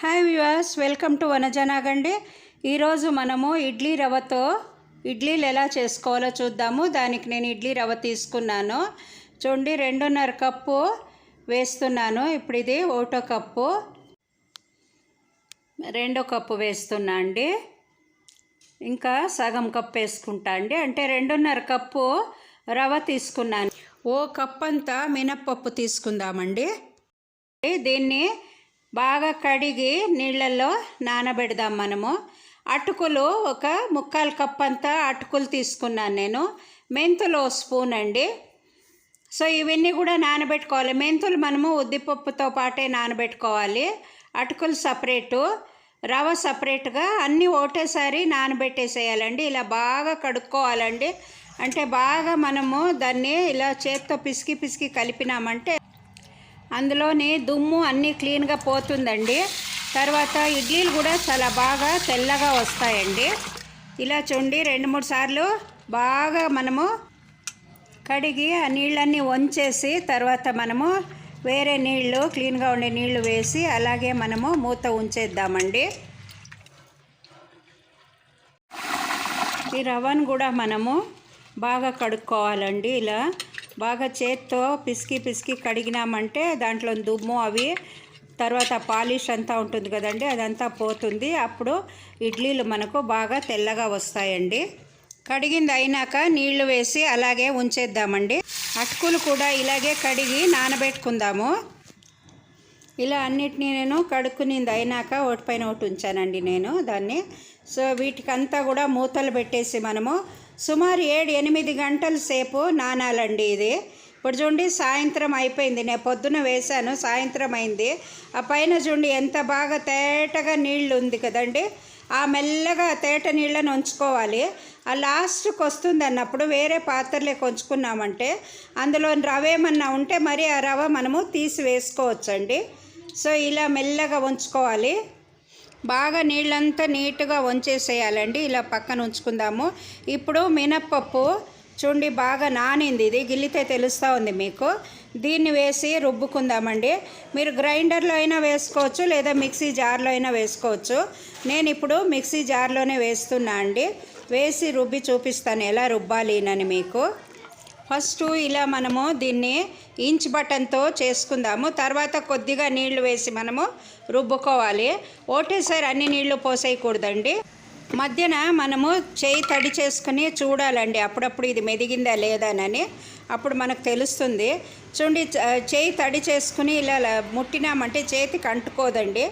Hi viewers welcome to వనజనాగండి ఈరోజు మనము ఇడ్లీ రవ్వతో ఇడ్లీలు ఎలా చేసుకోవాలో చూద్దాము. దానికి నేను ఇడ్లీ రవ్వ తీసుకున్నాను. చూడండి రెండున్నర కప్పు వేస్తున్నాను. ఇప్పుడు ఇది ఒకటో కప్పు. రెండో కప్పు వేస్తున్నా అండి. ఇంకా సగం కప్పు వేసుకుంటా అండి. అంటే రెండున్నర కప్పు రవ్వ తీసుకున్నాను. ఓ కప్ అంతా మినప్పప్పు తీసుకుందామండి. దీన్ని బాగా కడిగి నీళ్ళల్లో నానబెడదాం మనము. అటుకులు ఒక ముక్కాలు కప్ అంతా అటుకులు తీసుకున్నాను నేను. మెంతులు స్పూన్ అండి. సో ఇవన్నీ కూడా నానబెట్టుకోవాలి. మెంతులు మనము ఉద్దిపప్పుతో పాటే నానబెట్టుకోవాలి. అటుకులు సపరేటు. రవ్వ సపరేట్గా అన్నీ ఒకటేసారి నానబెట్టేసేయాలండి. ఇలా బాగా కడుక్కోవాలండి. అంటే బాగా మనము దాన్ని ఇలా చేత్తో పిసికి పిసికి కలిపినామంటే అందులోని దుమ్ము అన్నీ క్లీన్గా పోతుందండి. తర్వాత ఇడ్లీలు కూడా చాలా బాగా తెల్లగా వస్తాయండి. ఇలా చూడండి రెండు మూడు సార్లు బాగా మనము కడిగి ఆ నీళ్ళన్నీ వంచేసి తర్వాత మనము వేరే నీళ్ళు క్లీన్గా ఉండే నీళ్ళు వేసి అలాగే మనము మూత ఉంచేద్దామండి. ఈ రవ్వను కూడా మనము బాగా కడుక్కోవాలండి ఇలా. బాగా చేత్తో పిసికి పిసికి కడిగినామంటే దాంట్లో దుమ్ము అవి తర్వాత పాలిష్ అంతా ఉంటుంది కదండి అదంతా పోతుంది. అప్పుడు ఇడ్లీలు మనకు బాగా తెల్లగా వస్తాయండి. కడిగింది అయినాక నీళ్ళు వేసి అలాగే ఉంచేద్దామండి. అటుకులు కూడా ఇలాగే కడిగి నానబెట్టుకుందాము. ఇలా అన్నిటినీ నేను కడుక్కునింది అయినాక ఒకటి పైన ఒకటి ఉంచానండి నేను దాన్ని. సో వీటికంతా కూడా మూతలు పెట్టేసి మనము సుమారు ఏడు ఎనిమిది గంటల సేపు నానాలండి ఇది. ఇప్పుడు చూడండి సాయంత్రం అయిపోయింది. నేను పొద్దున వేశాను సాయంత్రం అయింది. ఆ పైన చూడండి ఎంత బాగా తేటగా నీళ్ళు ఉంది కదండి. ఆ మెల్లగా తేట నీళ్ళని ఉంచుకోవాలి. ఆ లాస్ట్కి వస్తుంది అన్నప్పుడు వేరే పాత్రలే ఉంచుకున్నామంటే అందులో రవ ఏమన్నా ఉంటే మరి ఆ రవ మనము తీసి వేసుకోవచ్చండి. సో ఇలా మెల్లగా ఉంచుకోవాలి. బాగా నీళ్ళంతా నీట్గా వంచేసేయాలండి. ఇలా పక్కన ఉంచుకుందాము. ఇప్పుడు మినప్పప్పు చూడండి బాగా నానింది. ఇది గిల్లితే తెలుస్తూ ఉంది మీకు. దీన్ని వేసి రుబ్బుకుందామండి. మీరు గ్రైండర్లో అయినా వేసుకోవచ్చు లేదా మిక్సీ జార్లో అయినా వేసుకోవచ్చు. నేను ఇప్పుడు మిక్సీ జార్లోనే వేస్తున్నా అండి. వేసి రుబ్బి చూపిస్తాను ఎలా రుబ్బాలి అని మీకు. ఫస్ట్ ఇలా మనము దీన్ని ఇంచ్ బటన్తో చేసుకుందాము. తర్వాత కొద్దిగా నీళ్ళు వేసి మనము రుబ్బుకోవాలి. ఒకటేసారి అన్ని నీళ్ళు పోసేయకూడదండి. మధ్యన మనము చేయి తడి చేసుకుని చూడాలండి. అప్పుడప్పుడు ఇది మెదిగిందా లేదానని అప్పుడు మనకు తెలుస్తుంది. చూడండి చేయి తడి చేసుకుని ఇలా ముట్టినామంటే చేతికి అంటుకోదండి.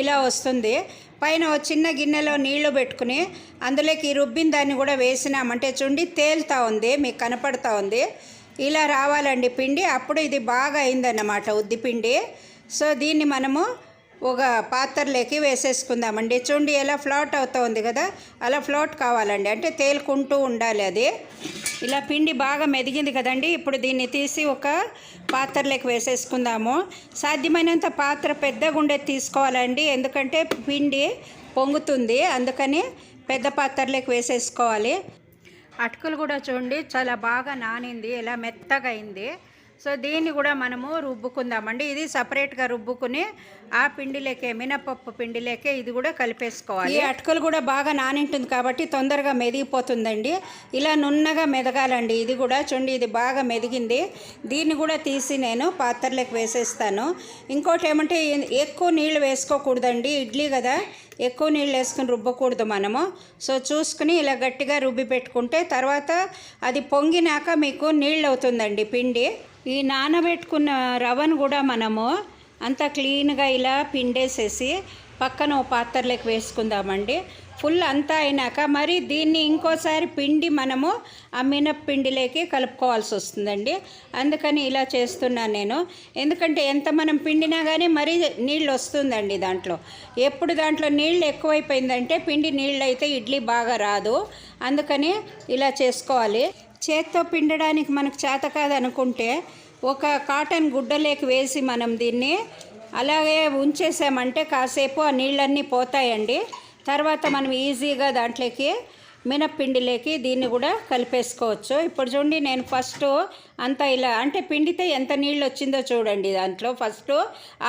ఇలా వస్తుంది. పైన చిన్న గిన్నెలో నీళ్ళు పెట్టుకుని అందులోకి రుబ్బిన దాన్ని కూడా వేసినామంటే చూడండి తేలుతా ఉంది మీకు కనపడుతూ ఉంది. ఇలా రావాలండి పిండి. అప్పుడు ఇది బాగా అయిందన్నమాట ఉద్దిపిండి సో దీన్ని మనము ఒక పాత్రలోకి వేసేసుకుందామండి. చూడండి ఎలా ఫ్లోట్ అవుతుంది కదా? అలా ఫ్లోట్ కావాలండి. అంటే తేలుకుంటూ ఉండాలి అది. ఇలా పిండి బాగా మెదిగింది కదండి. ఇప్పుడు దీన్ని తీసి ఒక పాత్రలోకి వేసేసుకుందాము. సాధ్యమైనంత పాత్ర పెద్దగా ఉండేది తీసుకోవాలండి. ఎందుకంటే పిండి పొంగుతుంది. అందుకని పెద్ద పాత్రలోకి వేసేసుకోవాలి. అటుకులు కూడా చూడండి చాలా బాగా నానింది. ఇలా మెత్తగా అయింది. సో దీన్ని కూడా మనము రుబ్బుకుందామండి. ఇది సపరేట్గా రుబ్బుకుని ఆ పిండిలేకే మినపప్పు పిండిలేకే ఇది కూడా కలిపేసుకోవాలి. ఈ అటుకలు కూడా బాగా నానింటుంది కాబట్టి తొందరగా మెదిగిపోతుందండి. ఇలా నున్నగా మెదగాలండి. ఇది కూడా చూడండి ఇది బాగా మెదిగింది. దీన్ని కూడా తీసి నేను పాత్రలోకి వేసేస్తాను. ఇంకోటి ఏమంటే ఎక్కువ నీళ్ళు వేసుకోకూడదండి. ఇడ్లీ కదా ఎక్కువ నీళ్ళు వేసుకుని రుబ్బకూడదు మనము. సో చూసుకుని ఇలా గట్టిగా రుబ్బి పెట్టుకుంటే తర్వాత అది పొంగినాక మీకు నీళ్ళు అవుతుందండి పిండి. ఈ నానబెట్టుకున్న రవ్వను కూడా మనము అంత క్లీన్గా ఇలా పిండేసేసి పక్కన ఓ పాత్రలోకి వేసుకుందామండి. ఫుల్ అంతా అయినాక మరి దీన్ని ఇంకోసారి పిండి మనము ఆ మినప్పిండిలోకి కలుపుకోవాల్సి వస్తుందండి. అందుకని ఇలా చేస్తున్నాను నేను. ఎందుకంటే ఎంత మనం పిండినా కానీ మరీ నీళ్ళు వస్తుందండి దాంట్లో. ఎప్పుడు దాంట్లో నీళ్ళు ఎక్కువైపోయిందంటే పిండి నీళ్ళు అయితే ఇడ్లీ బాగా రాదు. అందుకని ఇలా చేసుకోవాలి. చేత్తో పిండడానికి మనకు చేత కాదనుకుంటే ఒక కాటన్ గుడ్డలేకి వేసి మనం దీన్ని అలాగే ఉంచేసామంటే కాసేపు ఆ నీళ్ళన్నీ పోతాయండి. తర్వాత మనం ఈజీగా దాంట్లోకి మినప్పిండిలోకి దీన్ని కూడా కలిపేసుకోవచ్చు. ఇప్పుడు చూడండి నేను ఫస్ట్ అంతా ఇలా అంటే పిండితే ఎంత నీళ్ళు వచ్చిందో చూడండి దాంట్లో. ఫస్ట్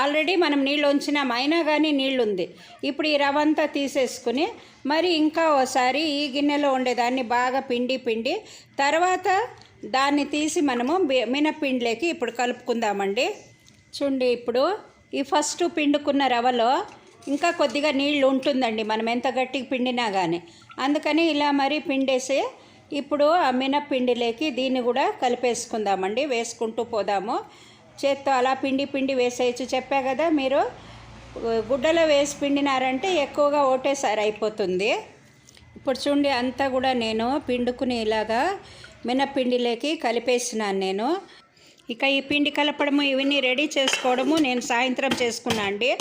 ఆల్రెడీ మనం నీళ్ళు ఉంచినాం అయినా కానీ నీళ్ళు ఉంది ఇప్పుడు ఈ రవ్వ అంతా తీసేసుకుని మరి ఇంకా ఓసారి ఈ గిన్నెలో ఉండేదాన్ని బాగా పిండి పిండి. తర్వాత దాన్ని తీసి మనము మినపిండిలోకి మినప్పిండిలోకి ఇప్పుడు కలుపుకుందామండి. చూడండి ఇప్పుడు ఈ ఫస్ట్ పిండుకున్న రవలో ఇంకా కొద్దిగా నీళ్ళు ఉంటుందండి. మనం ఎంత గట్టిగా పిండినా కానీ అందుకని ఇలా మరి పిండేసి ఇప్పుడు ఆ మినప్పిండిలోకి దీన్ని కూడా కలిపేసుకుందామండి వేసుకుంటూ పోదాము. చేత్తో అలా పిండి పిండి వేసేయచ్చు. చెప్పా కదా మీరు గుడ్డలో వేసి పిండినారంటే ఎక్కువగా ఒకటేసారి అయిపోతుంది. ఇప్పుడు చూడండి అంతా కూడా నేను పిండుకుని ఇలాగా మినప్పిండిలోకి కలిపేసినాను నేను. ఇక ఈ పిండి కలపడము ఇవన్నీ రెడీ చేసుకోవడము నేను సాయంత్రం చేసుకున్నా అండి.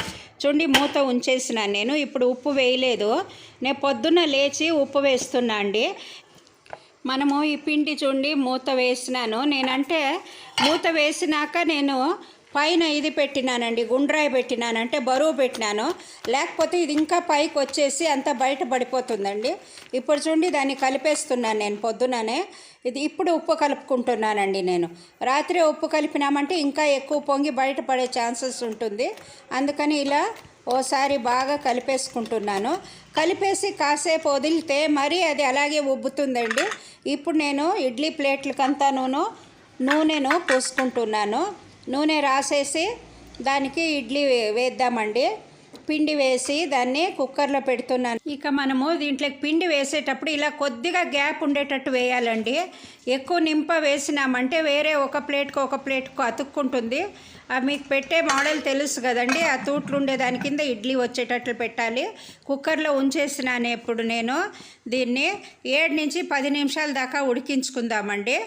చూడండి మూత ఉంచేసినాను నేను. ఇప్పుడు ఉప్పు వేయలేదు. నేను పొద్దున్న లేచి ఉప్పు వేస్తున్నా అండి. మనము ఈ పిండి చూడండి మూత వేసినాను. నేనంటే మూత వేసినాక నేను పైన ఇది పెట్టినానండి గుండ్రాయి పెట్టినానంటే బరువు పెట్టినాను. లేకపోతే ఇది ఇంకా పైకి వచ్చేసి అంత బయట పడిపోతుందండి. ఇప్పుడు చూడండి దాన్ని కలిపేస్తున్నాను నేను పొద్దుననే. ఇది ఇప్పుడు ఉప్పు కలుపుకుంటున్నానండి నేను. రాత్రి ఉప్పు కలిపినామంటే ఇంకా ఎక్కువ పొంగి బయట పడే ఛాన్సెస్ ఉంటుంది. అందుకని ఇలా ఓసారి బాగా కలిపేసుకుంటున్నాను. కలిపేసి కాసేపు వదిలితే మరీ అది అలాగే ఉబ్బుతుందండి. ఇప్పుడు నేను ఇడ్లీ ప్లేట్లకంతా నూనె నూనెను పోసుకుంటున్నాను. నూనె రాసేసి దానికి ఇడ్లీ వేద్దామండి. పిండి వేసి దాన్ని కుక్కర్లో పెడుతున్నాను. ఇక మనము దీంట్లోకి పిండి వేసేటప్పుడు ఇలా కొద్దిగా గ్యాప్ ఉండేటట్టు వేయాలండి. ఎక్కువ నింప వేసినామంటే వేరే ఒక ప్లేట్కు ఒక ప్లేట్కు అతుక్కుంటుంది. ఆ మీకు పెట్టే మోడల్ తెలుసు కదండి. ఆ తూట్లు ఉండే దాని కింద ఇడ్లీ వచ్చేటట్లు పెట్టాలి. కుక్కర్లో ఉంచేసినాను ఇప్పుడు నేను దీన్ని ఏడు నుంచి పది నిమిషాల దాకా ఉడికించుకుందామండి.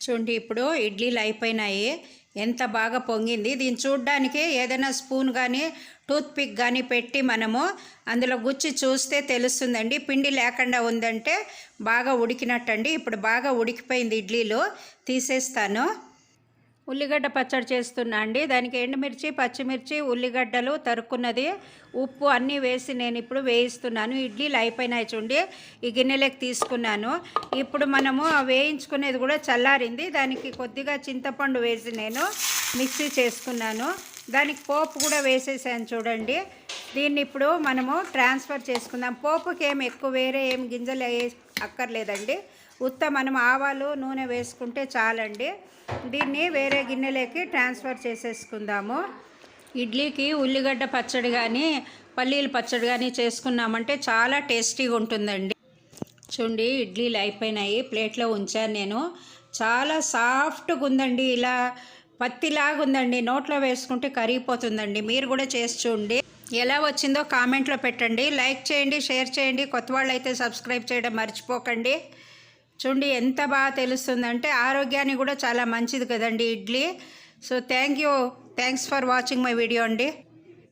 చూడండి ఇప్పుడు ఇడ్లీలు అయిపోయినాయి. ఎంత బాగా పొంగింది. దీన్ని చూడ్డానికి ఏదైనా స్పూన్ కానీ టూత్పిక్ కానీ పెట్టి మనము అందులో గుచ్చి చూస్తే తెలుస్తుందండి. పిండి లేకుండా ఉందంటే బాగా ఉడికినట్టండి. ఇప్పుడు బాగా ఉడికిపోయింది ఇడ్లీలు. తీసేస్తాను. ఉల్లిగడ్డ పచ్చడి చేస్తున్నా అండి. దానికి ఎండుమిర్చి పచ్చిమిర్చి ఉల్లిగడ్డలు తరుక్కున్నది. ఉప్పు అన్నీ వేసి నేను ఇప్పుడు వేయిస్తున్నాను. ఇడ్లీలు అయిపోయినాయి చూడండి. ఈ గిన్నెలోకి తీసుకున్నాను. ఇప్పుడు మనము వేయించుకునేది కూడా చల్లారింది. దానికి కొద్దిగా చింతపండు వేసి నేను మిక్సీ చేసుకున్నాను. దానికి పోపు కూడా వేసేసాను చూడండి. దీన్ని ఇప్పుడు మనము ట్రాన్స్ఫర్ చేసుకుందాం. పోపుకి ఏం ఎక్కువ వేరే ఏం గింజలు అక్కర్లేదండి. ఉత్త మనం ఆవాలు నూనె వేసుకుంటే చాలండి. దీన్ని వేరే గిన్నెలోకి ట్రాన్స్ఫర్ చేసేసుకుందాము. ఇడ్లీకి ఉల్లిగడ్డ పచ్చడి కానీ పల్లీల పచ్చడి కానీ చేసుకున్నామంటే చాలా టేస్టీగా ఉంటుందండి. చూడండి ఇడ్లీలు అయిపోయినాయి. ప్లేట్లో ఉంచాను నేను. చాలా సాఫ్ట్గా ఉందండి. ఇలా పత్తిలాగా ఉందండి. నోట్లో వేసుకుంటే కరిగిపోతుందండి. మీరు కూడా చేసి చూడండి. ఎలా వచ్చిందో కామెంట్లో పెట్టండి. లైక్ చేయండి షేర్ చేయండి. కొత్త వాళ్ళు అయితే సబ్స్క్రైబ్ చేయడం మర్చిపోకండి. చూడండి ఎంత బాగా తెలుస్తుందంటే ఆరోగ్యానికి కూడా చాలా మంచిది కదండి idli. So thank you. Thanks for watching my video అండి.